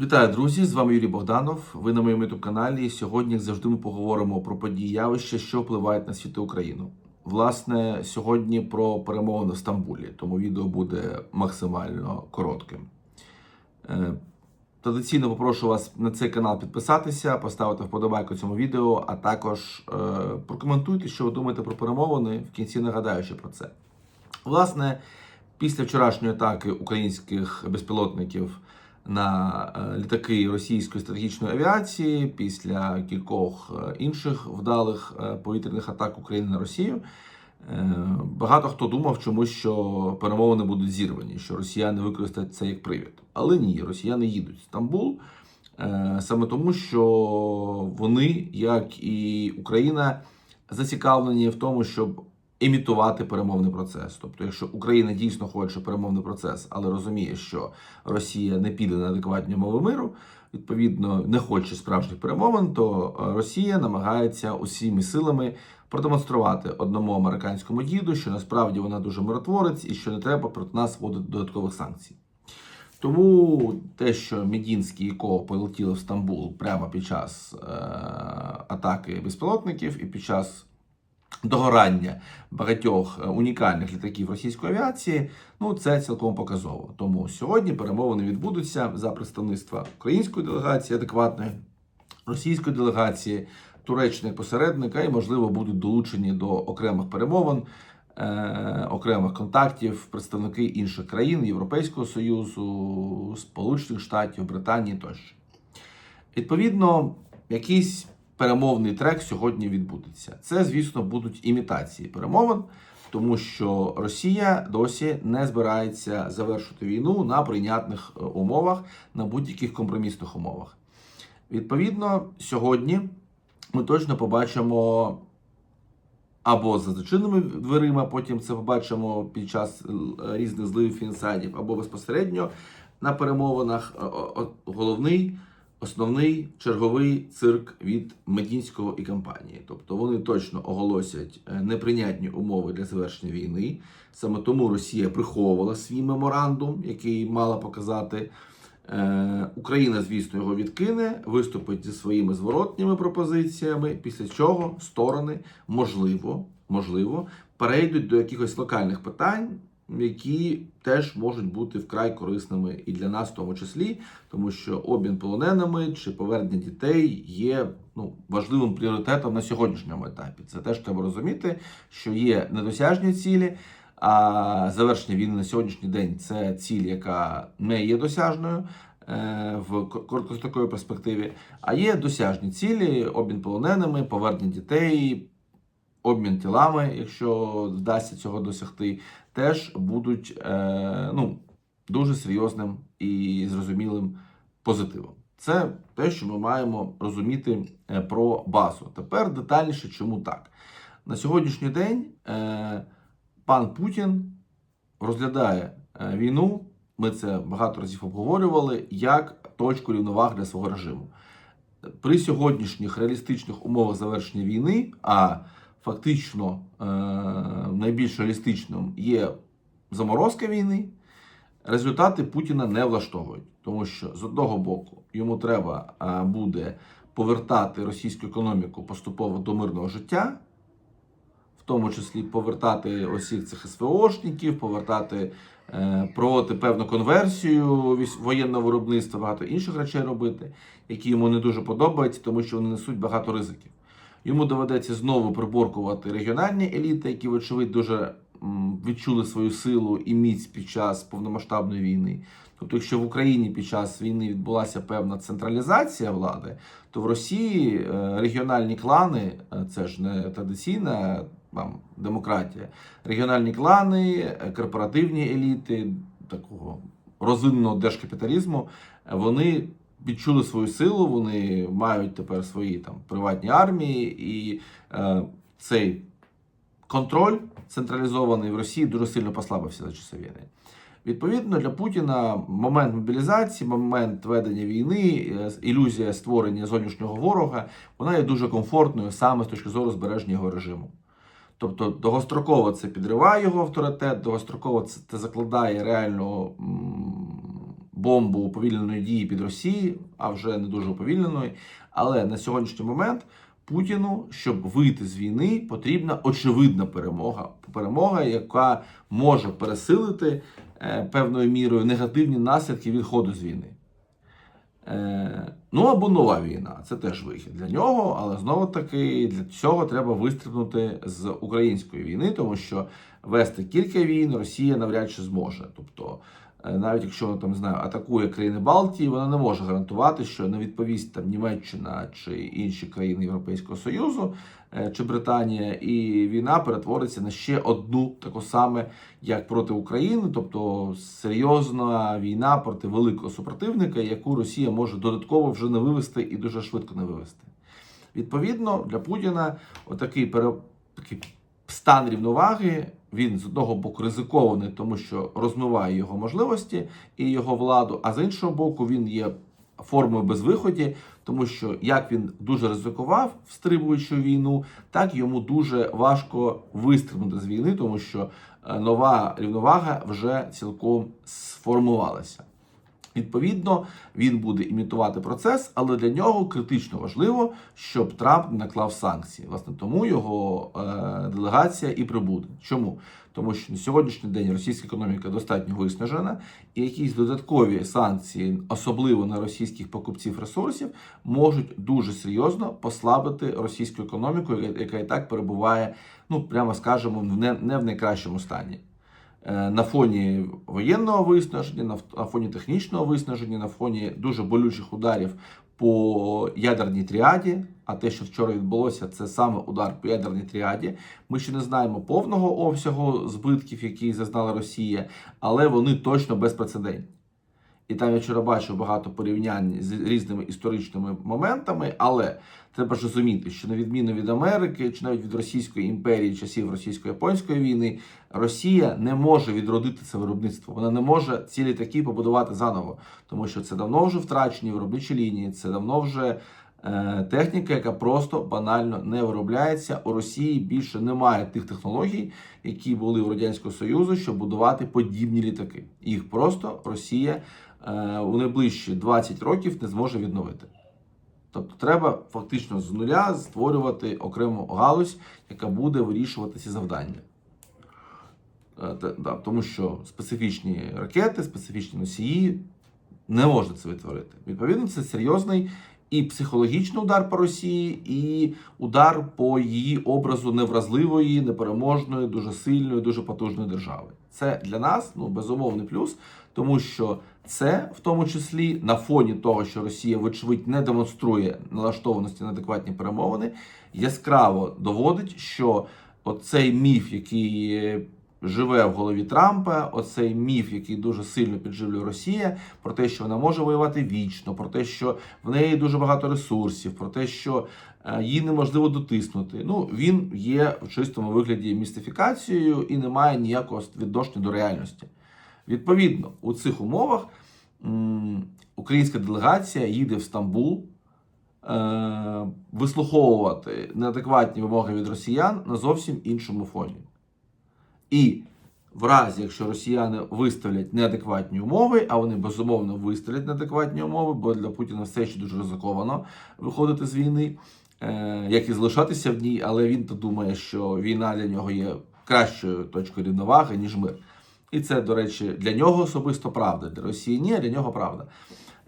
Вітаю, друзі! З вами Юрій Богданов. Ви на моєму youtube каналі. Сьогодні, як завжди, ми поговоримо про події явища, що впливають на світ Україну. Власне, сьогодні про перемовини в Стамбулі, тому відео буде максимально коротким. Е, Традиційно попрошу вас на цей канал підписатися, поставити вподобайку цьому відео, а також е, прокоментуйте, що ви думаєте про перемовини. В кінці нагадаючи про це. Власне, після вчорашньої атаки українських безпілотників на е, літаки російської стратегічної авіації, після кількох е, інших вдалих е, повітряних атак України на Росію. Багато хто думав чомусь, що перемовини будуть зірвані, що росіяни використають це як привід. Але ні, росіяни їдуть в Стамбул саме тому, що вони, як і Україна, зацікавлені в тому, щоб імітувати перемовний процес. Тобто, якщо Україна дійсно хоче перемовний процес, але розуміє, що Росія не піде на адекватні умови миру, відповідно не хоче справжніх перемовин, то е, Росія намагається усіми силами продемонструвати одному американському діду, що насправді вона дуже миротворець і що не треба проти нас вводити додаткових санкцій. Тому те, що Медінський і Ко полетіли в Стамбул прямо під час е- атаки безпілотників і під час догорання багатьох е, унікальних літаків російської авіації, ну це цілком показово. Тому сьогодні перемовини відбудуться за представництва української делегації адекватної, російської делегації, Туреччини посередника, і можливо будуть долучені до окремих перемовин. е, Окремих контактів представники інших країн Європейського Союзу, Сполучених Штатів, Британії тощо. Відповідно, якийсь перемовний трек сьогодні відбудеться. Це, звісно, будуть імітації перемовин, тому що Росія досі не збирається завершити війну на прийнятних е, умовах, на будь-яких компромісних умовах. Відповідно, сьогодні ми точно побачимо. Або за зачиненими дверима, потім це побачимо під час е, різних зливів інсайдів, або безпосередньо на перемовинах е, головний основний черговий цирк від Медінського і компанії. Тобто вони точно оголосять е, неприйнятні умови для завершення війни. Саме тому Росія приховувала свій меморандум, який мала показати. Е, Україна, звісно, його відкине, виступить зі своїми зворотніми пропозиціями, після чого сторони, можливо, можливо, перейдуть до якихось локальних питань, які теж можуть бути вкрай корисними і для нас, в тому числі, тому що обмін полоненими чи повернення дітей є ну, важливим пріоритетом на сьогоднішньому етапі. Це теж треба розуміти, що є недосяжні цілі. А завершення війни на сьогоднішній день це ціль, яка не є досяжною е, в короткостроковій перспективі. А є досяжні цілі: обмін полоненими, повернення дітей, обмін тілами, якщо вдасться цього досягти, теж будуть е, ну, дуже серйозним і зрозумілим позитивом. Це те, що ми маємо розуміти е, про базу. Тепер детальніше, чому так. На сьогоднішній день е, пан Путін розглядає е, війну. Ми це багато разів обговорювали як точку рівноваг для свого режиму. При сьогоднішніх реалістичних умовах завершення війни, а фактично е, найбільш реалістичним є заморозка війни, результати Путіна не влаштовують, тому що з одного боку йому треба е, буде повертати російську економіку поступово до мирного життя, в тому числі повертати усіх цих СВОшників, повертати, е, проводити певну конверсію воєнного виробництва, багато інших речей робити, які йому не дуже подобаються, тому що вони несуть багато ризиків. Йому доведеться знову приборкувати регіональні еліти, які, вочевидь, дуже відчули свою силу і міць під час повномасштабної війни. Тобто, якщо в Україні під час війни відбулася певна централізація влади, то в Росії е, регіональні клани е, це ж не традиційна там, демократія. Регіональні клани, е, корпоративні еліти такого розвиненого держкапіталізму, е, вони відчули свою силу, вони мають тепер свої там приватні армії, і е, цей контроль централізований в Росії дуже сильно послабився за часи війни. Відповідно, для Путіна момент мобілізації, момент ведення війни, е, ілюзія створення зовнішнього ворога, вона є дуже комфортною саме з точки зору збереження його режиму. Тобто довгостроково це підриває його авторитет, довгостроково це, закладає реально м, бомбу уповільненої дії під Росії, а вже не дуже уповільненої. Але на сьогоднішній момент Путіну, щоб вийти з війни, потрібна очевидна перемога. Перемога, яка може пересилити е, певною мірою негативні наслідки відходу з війни. Е, ну або нова війна. Це теж вихід для нього, але знову таки для цього треба вистрибнути з української війни, тому що вести кілька війн Росія навряд чи зможе. Тобто, навіть якщо там не знаю, атакує країни Балтії, вона не може гарантувати, що не відповість там Німеччина чи інші країни Європейського Союзу е, чи Британія, і війна перетвориться на ще одну таку саме, як проти України, тобто серйозна війна проти великого супротивника, яку Росія може додатково вже не вивести і дуже швидко не вивести. Відповідно, для Путіна отакий пере... такий стан рівноваги. Він з одного боку ризикований, тому що розмиває його можливості і його владу, а з іншого боку, він є формою безвиході, тому що як він дуже ризикував, встрибуючи війну, так йому дуже важко вистрибнути з війни, тому що е, нова рівновага вже цілком сформувалася. Відповідно, він буде імітувати процес, але для нього критично важливо, щоб Трамп наклав санкції. Власне, тому його е, делегація і прибуде. Чому? Тому що на сьогоднішній день російська економіка достатньо виснажена, і якісь додаткові санкції, особливо на російських покупців ресурсів, можуть дуже серйозно послабити російську економіку, яка- і так перебуває, ну прямо скажемо, не, не в найкращому стані. Е, на фоні воєнного виснаження, на фоні технічного виснаження, на фоні дуже болючих ударів по ядерній тріаді. А те, що вчора відбулося, це саме удар по ядерній тріаді. Ми ще не знаємо повного обсягу збитків, які зазнала Росія, але вони точно безпрецедентні. І там я вчора бачив багато порівнянь з різними історичними моментами, але треба ж розуміти, що на відміну від Америки чи навіть від Російської імперії часів російсько-японської війни, Росія не може відродити це виробництво. Вона не може ці літаки побудувати заново, тому що це давно вже втрачені виробничі лінії, це давно вже е, техніка, яка просто банально не виробляється. У Росії більше немає тих технологій, які були у Радянського Союзу, щоб будувати подібні літаки. Їх просто Росія у найближчі 20 років не зможе відновити. Тобто треба фактично з нуля створювати окрему галузь, яка буде вирішувати ці завдання. Е, Тому що специфічні ракети, специфічні носії не можна це відтворити. Відповідно, це серйозний і психологічний удар по Росії, і удар по її образу невразливої, непереможної, дуже сильної, дуже потужної держави. Це для нас ну безумовний плюс, тому що це в тому числі на фоні того, що Росія, вочевидь, не демонструє налаштованості на адекватні перемовини, яскраво доводить, що оцей міф, який е, живе в голові Трампа, оцей міф, який дуже сильно підживлює Росія, про те, що вона може воювати вічно, про те, що в неї дуже багато ресурсів, про те, що е, її неможливо дотиснути. Ну він є в чистому вигляді містифікацією і не має ніякого відношення до реальності. Відповідно, у цих умовах українська делегація їде в Стамбул е, вислуховувати неадекватні вимоги від росіян на зовсім іншому фоні. І в разі, якщо росіяни виставлять неадекватні умови, а вони безумовно виставлять неадекватні умови, бо для Путіна все ще дуже ризиковано виходити з війни, е, як і залишатися в ній, але він то думає, що війна для нього є кращою точкою рівноваги, ніж мир. І це, до речі, для нього особисто правда. Для Росії ні, для нього правда.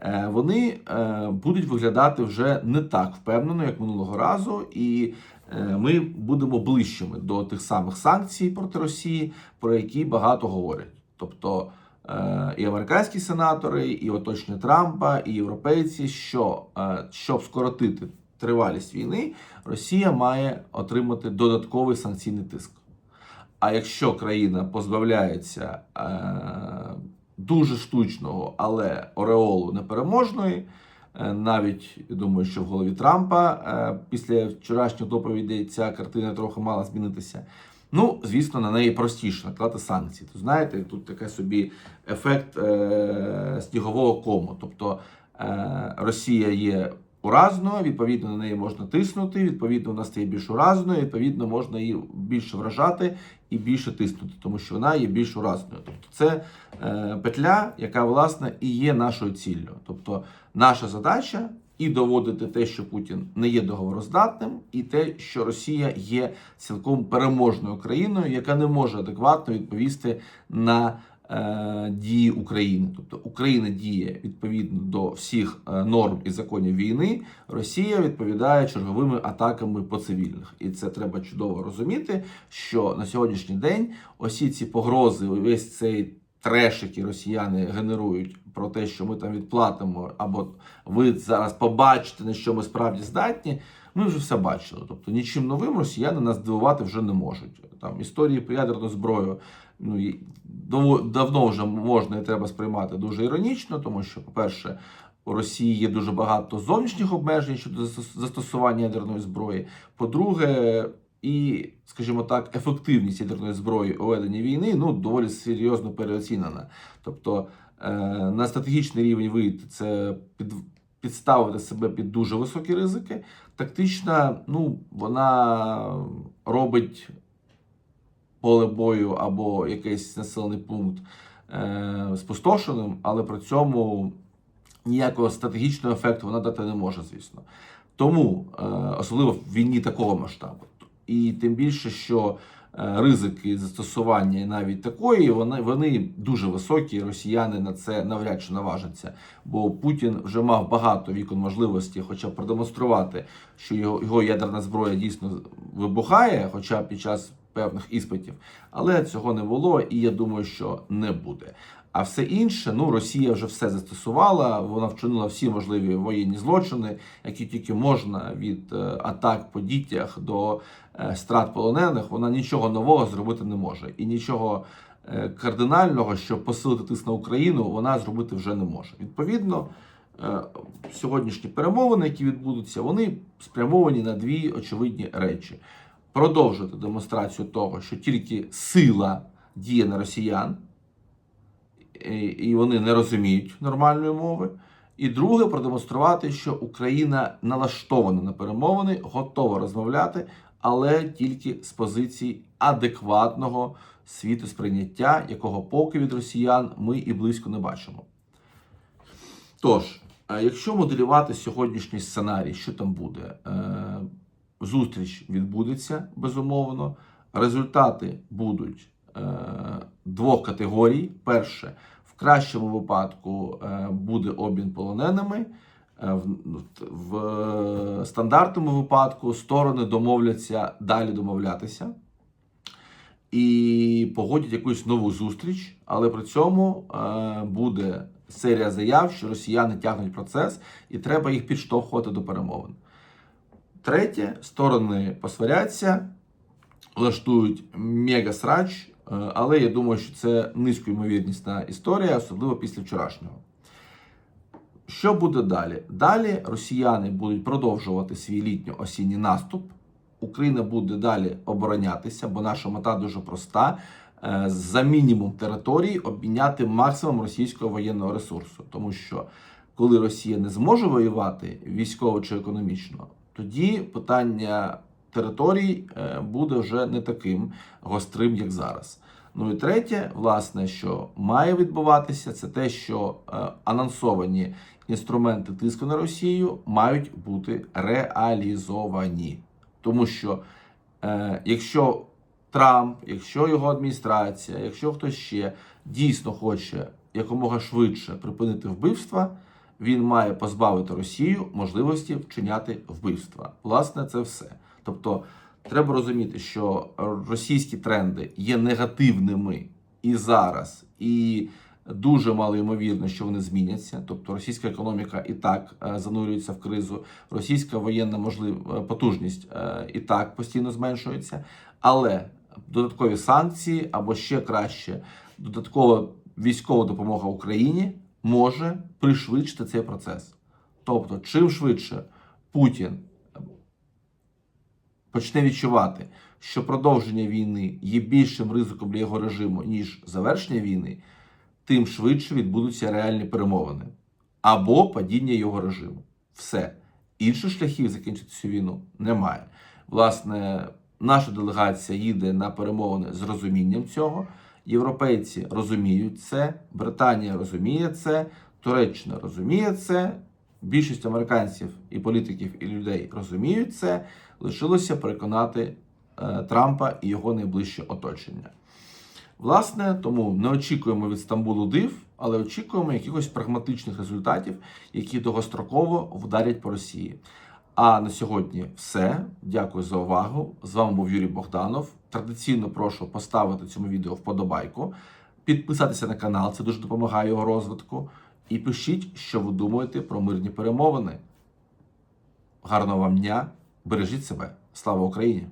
Е, Вони е, будуть виглядати вже не так впевнено, як минулого разу, і е, ми будемо ближчими до тих самих санкцій проти Росії, про які багато говорять. Тобто і американські сенатори, і оточення Трампа, і європейці, що щоб скоротити тривалість війни, Росія має отримати додатковий санкційний тиск. А якщо країна позбавляється е, дуже штучного, але ореолу непереможної, е, навіть думаю, що в голові Трампа е, після вчорашніх доповідей ця картина трохи мала змінитися. Ну, звісно, на неї простіше накладати санкції. То знаєте, тут такий собі ефект е, снігового кому. Тобто е, Росія є уразною, відповідно на неї можна тиснути, відповідно вона стає більш уразною, відповідно можна її більше вражати і більше тиснути, тому що вона є більш уразною. Тобто це е, петля, яка власне і є нашою ціллю. Тобто наша задача і доводити те, що Путін не є договороздатним, і те, що Росія є цілком переможною країною, яка не може адекватно відповісти на дії України. Тобто Україна діє відповідно до всіх е, норм і законів війни. Росія відповідає черговими атаками по цивільних, і це треба чудово розуміти. Що на сьогоднішній день усі ці погрози, весь цей треш, який росіяни генерують про те, що ми там відплатимо, або ви зараз побачите, на що ми справді здатні. Ми вже все бачили. Тобто нічим новим росіяни нас здивувати вже не можуть. Там історії про ядерну зброю ну давно вже можна і треба сприймати дуже іронічно, тому що, по-перше, у Росії є дуже багато зовнішніх обмежень щодо застосування ядерної зброї. По-друге, і, скажімо так, ефективність ядерної зброї у веденні війни ну доволі серйозно переоцінена. Тобто е, на стратегічний рівень вийти це під, підставити себе під дуже високі ризики. Тактична, ну вона робить поле бою або якийсь населений пункт е, спустошеним, але при цьому ніякого стратегічного ефекту вона дати не може, звісно. Тому, е, особливо в війні такого масштабу. І тим більше, що е, ризики застосування навіть такої, вони, вони дуже високі. Росіяни на це навряд чи наважаться. Бо Путін вже мав багато вікон можливості, хоча б продемонструвати, що його, його ядерна зброя дійсно вибухає, хоча під час певних іспитів. Але цього не було, і я думаю, що не буде. А все інше, ну Росія вже все застосувала. Вона вчинила всі можливі воєнні злочини, які тільки можна від е, атак по дітях до е, страт полонених. Вона нічого нового зробити не може, і нічого е, кардинального, щоб посилити тиск на Україну, вона зробити вже не може. Відповідно, сьогоднішні перемовини, які відбудуться, вони спрямовані на дві очевидні речі: продовжити демонстрацію того, що тільки сила діє на росіян і- вони не розуміють нормальної мови. І друге, продемонструвати, що Україна налаштована на перемовини, готова розмовляти, але тільки з позиції адекватного світосприйняття, якого поки від росіян ми і близько не бачимо. Тож, е, якщо моделювати сьогоднішній сценарій, що там буде? Е, Зустріч відбудеться безумовно. Результати будуть е, двох категорій. Перше, в кращому випадку е, буде обмін полоненими. Е, В, в стандартному випадку сторони домовляться далі домовлятися і погодять якусь нову зустріч, але при цьому е, буде серія заяв, що росіяни тягнуть процес, і треба їх підштовхувати до перемовин. Третє, сторони посваряться, влаштують мега-срач, е, але я думаю, що це низькоймовірнісна історія, особливо після вчорашнього. Що буде далі? Далі росіяни будуть продовжувати свій літньо-осінній наступ. Україна буде далі оборонятися, бо наша мета дуже проста: Е, за мінімум території обміняти максимум російського воєнного ресурсу. Тому що коли Росія не зможе воювати військово чи економічно, тоді питання територій е, буде вже не таким гострим, як зараз. Ну і третє, власне, що має відбуватися, це те, що е, анонсовані інструменти тиску на Росію мають бути реалізовані. Тому що е, якщо Трамп, якщо його адміністрація, якщо хтось ще дійсно хоче якомога швидше припинити вбивства, він має позбавити Росію можливості вчиняти вбивства. Власне, це все. Тобто, треба розуміти, що російські тренди є негативними і зараз, і дуже мало ймовірно, що вони зміняться. Тобто, російська економіка і так е, занурюється в кризу, російська воєнна можлив... е, потужність е, і так постійно зменшується. Але додаткові санкції або ще краще додаткова військова допомога Україні може пришвидшити цей процес. Тобто, чим швидше Путін почне відчувати, що продовження війни є більшим ризиком для його режиму, ніж завершення війни, тим швидше відбудуться реальні перемовини або падіння його режиму. Все. інших шляхів закінчити цю війну немає. Власне, наша делегація їде на перемовини з розумінням цього. Європейці розуміють це, Британія розуміє це, Туреччина розуміє це. Більшість американців і політиків і людей розуміють це. Лишилося переконати е, Трампа і його найближче оточення. Власне, тому не очікуємо від Стамбулу див, але очікуємо якихось прагматичних результатів, які довгостроково вдарять по Росії. А на сьогодні все. Дякую за увагу. З вами був Юрій Богданов. Традиційно прошу поставити цьому відео вподобайку, підписатися на канал, це дуже допомагає його розвитку. І пишіть, що ви думаєте про мирні перемовини. Гарного вам дня! Бережіть себе! Слава Україні!